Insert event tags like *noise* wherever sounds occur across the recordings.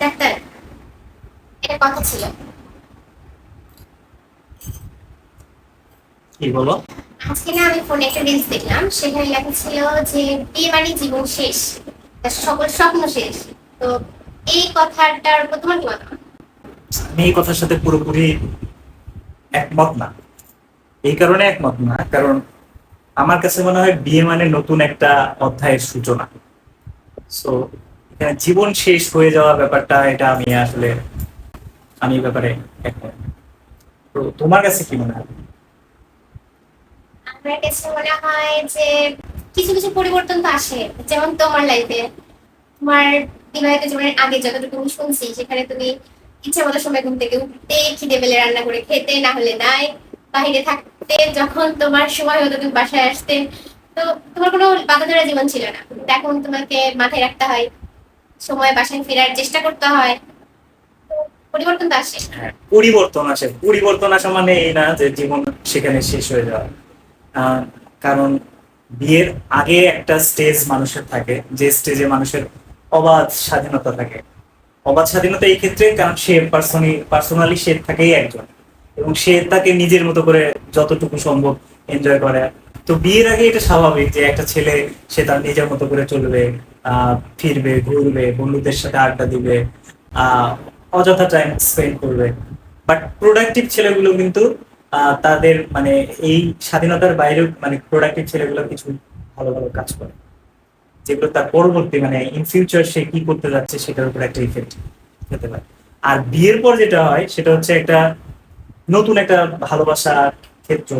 Doctor এটা কথা ছিল। কি বলো? আজকে না আমি ফোনে একটা রিলস দেখলাম সেখানে লেখা ছিল যে বিয়ে মানে জীবন শেষ সকল স্বপ্ন শেষ। তো এই কথাটার উপর তোমার কি মতামত? আমি এই কথার সাথে পুরোপুরি একমত না। এই কারণে একমত না কারণ আমার কাছে মনে হয় বিয়ে মানে নতুন একটা অধ্যায়ের সূচনা। সো জীবন শেষ হয়ে যাওয়া ব্যাপারটা, এটা আমি আসলে, আমি ব্যাপারে তো তোমার কাছে কি মনে হয়? আমার কাছে মনে হয় যে কিছু কিছু পরিবর্তন তো আসে, যেমন তোমার লাইফে তোমার বিবাহিত জীবনের আগে যতটুকু শুনছি, সেখানে তুমি ইচ্ছে মতো সময় ঘুম থেকে উঠতে খিদে পেলে রান্না করে খেতে, না হলে নাই। বাইরে থাকতে যখন তোমার সময় হতো, তুমি বাসায় আসতে। তো তোমার কোনো বাধা ধরা জীবন ছিল না। এখন তোমাকে মাথায় রাখতে হয় সময় বাসায় ফেরার চেষ্টা করতে হয়। পরিবর্তন আসে। হ্যাঁ, পরিবর্তন আসে। পরিবর্তন আসা মানে এই না যে জীবন সেখানে শেষ হয়ে যাওয়া। কারণ বিয়ের আগে একটা স্টেজ মানুষের থাকে যে স্টেজে মানুষের অবাধ স্বাধীনতা থাকে। অবাধ স্বাধীনতা এই ক্ষেত্রে কারণ সে পার্সোনালি পার্সোনালি সে থাকেই একজন। এবং সে তাকে নিজের মতো করে যতটুকু সম্ভব এনজয় করে। তো বিয়ের আগে এটা স্বাভাবিক যে একটা ছেলে, সে তার নিজের মতো করে চলবে ফিরবে, ঘুরবে, বন্ধুদের সাথে আড্ডা দিবে, আহ, অযথা টাইম স্পেন্ড করবে। বাট প্রোডাক্টিভ ছেলেগুলো কিন্তু তাদের মানে এই স্বাধীনতার বাইরেও মানে প্রোডাক্টিভ ছেলেগুলো কিছু ভালো ভালো কাজ করে। যেগুলো তার পরবর্তী মানে ইন ফিউচার সে কি করতে যাচ্ছে সেটার উপর একটা ইফেক্ট হতে পারে। আর বিয়ের পর যেটা হয়, সেটা হচ্ছে একটা নতুন একটা ভালোবাসার ক্ষেত্র।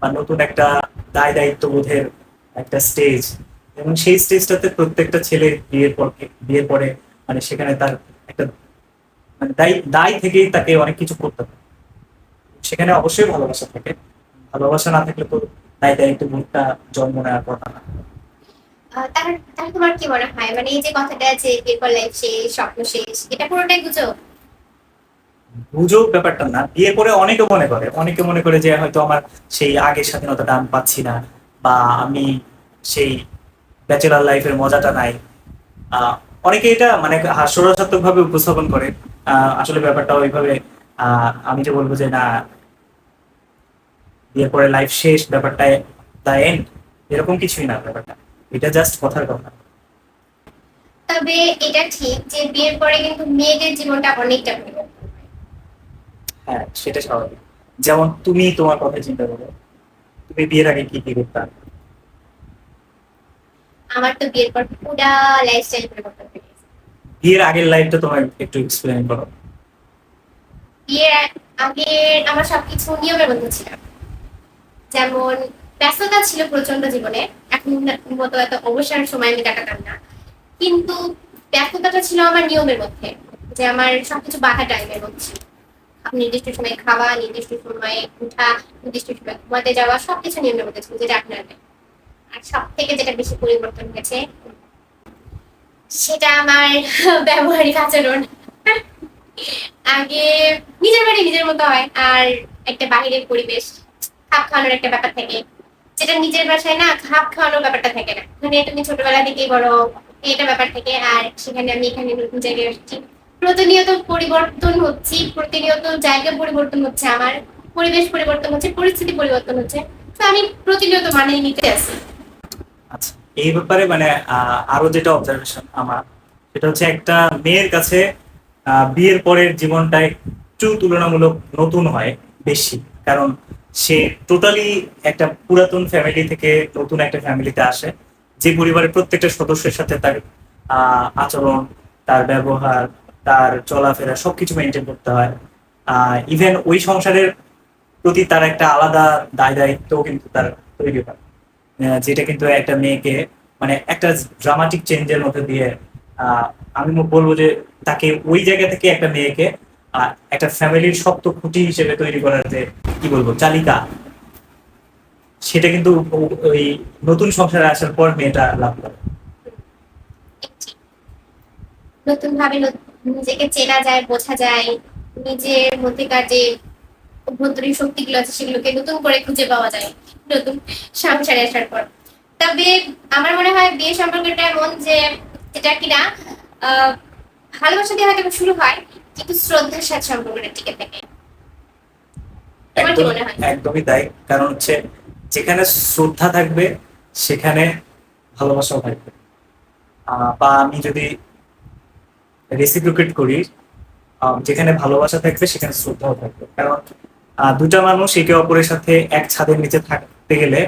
বা নতুন একটা দায় দায়িত্ববোধের একটা স্টেজ এবং সেই স্টেজটাতে প্রত্যেকটা ছেলে বিয়ের পর বিয়ের পরে মানে সেখানে তার একটা মানে দায় দায় থেকেই তাকে অনেক কিছু করতে হয়। সেখানে অবশ্যই ভালোবাসা থাকে। ভালোবাসা না থাকলে তো দায় দায়িত্ব বোধটা জন্ম নেওয়ার কথা না। তাহলে তোমার কি মনে হয়? মানে এই যে কথাটা যে এরপর লাইফ শেষ, স্বপ্ন শেষ, এটা পুরোটাই গুজব গুজব ব্যাপারটা না বিয়ে করে অনেকে মনে করে, অনেকে মনে করে যে হয়তো আমার সেই আগের স্বাধীনতাটা আমি পাচ্ছি না, বা আমি সেই ব্যাচেলার লাইফের মজাটা নাই। অনেকে এটা মানে হাস্যরসাত্মক ভাবে উপস্থাপন করে। আসলে ব্যাপারটা ওইভাবে আমি যে বলব যে না বিয়ে করে লাইফ শেষ, ব্যাপারটা দা এন্ড এরকম কিছুই না ব্যাপারটা। এটা জাস্ট কথার কথা। তবে এটা ঠিক যে বিয়ের পরে কিন্তু মেয়েদের জীবনটা অনেকটা হয়। সেটা স্বাভাবিক। যেমন তুমি তোমার কথা চিন্তা করো। তুমি বিয়ের আগে কি কি করতে? আমার তো বিয়ের পর পুরা লাইফস্টাইল বিয়ের আগের লাইফটা তোমার একটু এক্সপ্লেন করো। বিয়ের আগে আমার সবকিছু নিয়মের মধ্যে ছিল। যেমন ব্যস্ততা ছিল প্রচণ্ড জীবনে। এখন মতো এত অবসর সময় আমি কাটাতাম না। কিন্তু ব্যস্ততাটা ছিল আমার নিয়মের মধ্যে যে আমার সবকিছু বাধা টাইমের মধ্যে ছিল। নির্দিষ্ট সময়ে খাওয়া, নির্দিষ্ট সময়ে উঠা, নির্দিষ্ট সময়ে ঘুমাতে যাওয়া, সবকিছু নিয়মের মধ্যে ছিল যেটা আপনার আর সব থেকে যেটা বেশি পরিবর্তন হয়েছে, সেটা আমার *laughs* ব্যবহারিক আচরণ। আগে নিজের বাড়ি নিজের মতো হয়, আর একটা বাহিরের পরিবেশ, খাপ খাওয়ানোর একটা ব্যাপার থাকে। যেটা নিজের বাসায় না, খাপ খাওয়ানোর ব্যাপারটা থাকে না। মানে তুমি ছোটবেলা থেকেই বড় এটা ব্যাপার থাকে। আর সেখানে আমি এখানে নতুন জায়গায় আসছি। প্রতিনিয়ত পরিবর্তন হচ্ছে, প্রতিনিয়ত জায়গা পরিবর্তন হচ্ছে, আমার পরিবেশ পরিবর্তন হচ্ছে, পরিস্থিতি পরিবর্তন হচ্ছে। তো আমি প্রতিনিয়ত মানিয়ে নিতে আছি। আচ্ছা এই ব্যাপারে মানে আরও যেটা অবজারভেশন আমার, সেটা হচ্ছে একটা মেয়ের কাছে বিয়ের পরের জীবনটা একটু তুলনামূলক নতুন হয় বেশি। কারণ সে টোটালি একটা পুরাতন ফ্যামিলি থেকে নতুন একটা ফ্যামিলিতে আসে। যে পরিবারের প্রত্যেকটা সদস্যের সাথে তার আচরণ, তার ব্যবহার তার চলাফেরা সবকিছু মেনটেন করতে হয়। ইভেন ওই সংসারের প্রতি তার একটা আলাদা দায় দায়িত্ব কিন্তু তার তৈরি হয়। যেটা কিন্তু একটা মেয়েকে মানে একটা ড্রামাটিক চেঞ্জের মধ্যে দিয়ে আমি বলব যে তাকে ওই জায়গা থেকে একটা মেয়েকে একটা ফ্যামিলির শক্ত খুঁটি হিসেবে তৈরি করার যে, কি বলব, চালিকা, সেটা কিন্তু ওই নতুন সংসারে আসার পর মেয়েটা লাভ করে। নতুন ভাবে নিজেকে চেনা যায় বোঝা যায় নিজের মধ্যেকার যে অভ্যন্তরীণ শক্তিগুলো আছে সেগুলোকে নতুন করে খুঁজে পাওয়া যায় নতুন সংসারে আসার পর। তবে আমার মনে হয় বিয়ে সম্পর্কটা এমন যে যেটা কিনা আহ, ভালোবাসা দিয়ে হয়তো শুরু হয় কিন্তু শ্রদ্ধার সাথে সম্পর্কটা টিকে থাকে? একদমই তাই। কারণ হচ্ছে যেখানে শ্রদ্ধা থাকবে সেখানে ভালোবাসাও থাকবে। বা আমি যদি রেসিপ্রোকেট করি যেখানে ভালোবাসা থাকবে সেখানে শ্রদ্ধাও থাকবে কারণ দুটা মানুষ একে অপরের সাথে এক ছাদের নিচে থাকতে গেলে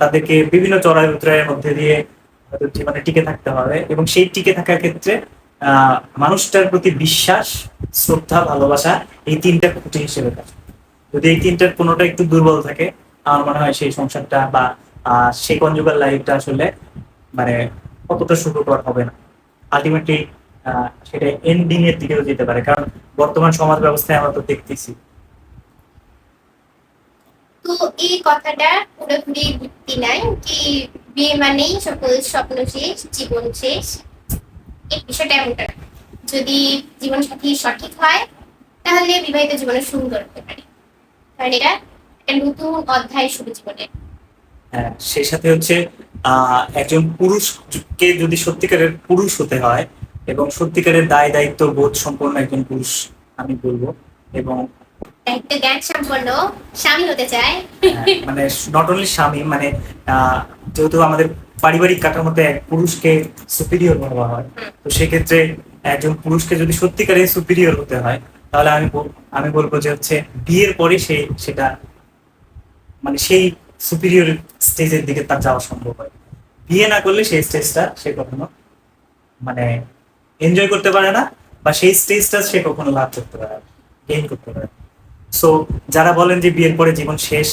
তাদেরকে বিভিন্ন চড়াই উতরাইয়ের মধ্যে দিয়ে জীবনে টিকে থাকতে হবে এবং সেই টিকে থাকার ক্ষেত্রে মানুষটার প্রতি বিশ্বাস, শ্রদ্ধা, ভালোবাসা এই তিনটা খুঁটি হিসেবে করে। যদি এই তিনটার কোনোটা একটু দুর্বল থাকে, আমার মনে হয় সেই সংসারটা বা সেই কনজুগাল লাইফটা আসলে মানে অতটা সুখকর হবে না আলটিমেটলি সেটা এন্ডিং এর দিকেও যেতে পারে কারণ বর্তমান সমাজ ব্যবস্থায় আমরা তো দেখতেছি। তো এই কথাটা পুরোপুরি ভিত্তি নাই কি বিয়ে মানেই সকল স্বপ্ন শেষ জীবন শেষ? এই বিষয়টা এমনটা। যদি জীবন সাথী সঠিক হয় তাহলে বিবাহিত জীবনে সুন্দর হতে পারে। কারণ এটা একটা নতুন অধ্যায় শুরু জীবনে হ্যাঁ সেই সাথে হচ্ছে আহ একজন পুরুষকে যদি সত্যিকারের পুরুষ হতে হয় এবং সত্যিকারের দায় দায়িত্ব বোধ সম্পন্ন একজন পুরুষ আমি বলব। এবং দায়িত্ব জ্ঞান সম্পন্ন স্বামী হতে চায়। মানে নট অনলি স্বামী মানে যেহেতু আমাদের পারিবারিক কাঠামোতে এক পুরুষকে সুপিরিয়র ভাবা হয় তো সেক্ষেত্রে একজন পুরুষকে যদি সত্যিকারের সুপিরিয়র হতে হয় তাহলে আমি আমি বলব যে হচ্ছে বিয়ের পরে সে সেটা মানে সেই সুপিরিয়র স্টেজের দিকে তার যাওয়া সম্ভব হয়। বিয়ে না করলে সেই স্টেজটা সে কখনো মানে এনজয় করতে পারে না বা সেই স্টেজটা সে কখনো লাভ করতে পারে না গেইন করতে পারে সো যারা বলেন যে বিয়ের পরে জীবন শেষ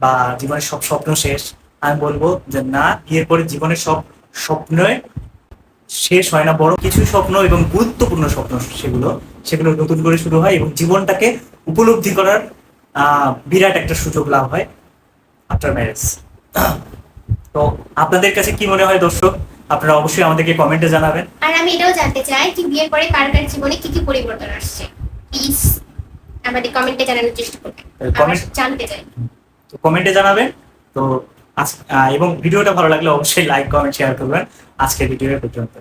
বা জীবনের সব স্বপ্ন শেষ, আমি বলব যে না, বিয়ের পরে জীবনের সব স্বপ্নই শেষ হয় না, বড় কিছু স্বপ্ন এবং গুরুত্বপূর্ণ স্বপ্ন সেগুলো সেগুলো নতুন করে শুরু হয় এবং জীবনটাকে উপলব্ধি করার বিরাট একটা সুযোগ লাভ হয় আফটার ম্যারেজ তো আপনাদের কাছে কি মনে হয় দর্শক? আপনারা অবশ্যই আমাদেরকে কমেন্টে জানাবেন। আর আমি এটাও জানতে চাই যে বিয়ের পরে কার কার জীবনে কি কি পরিবর্তন আসছে? প্লিজ আমাদের কমেন্টে জানানোর চেষ্টা করবেন। কমেন্ট জানতে চাই। তো কমেন্টে জানাবেন। তো এবং ভিডিওটা ভালো লাগলে অবশ্যই লাইক কমেন্ট শেয়ার করবেন। আজকের ভিডিও পর্যন্ত।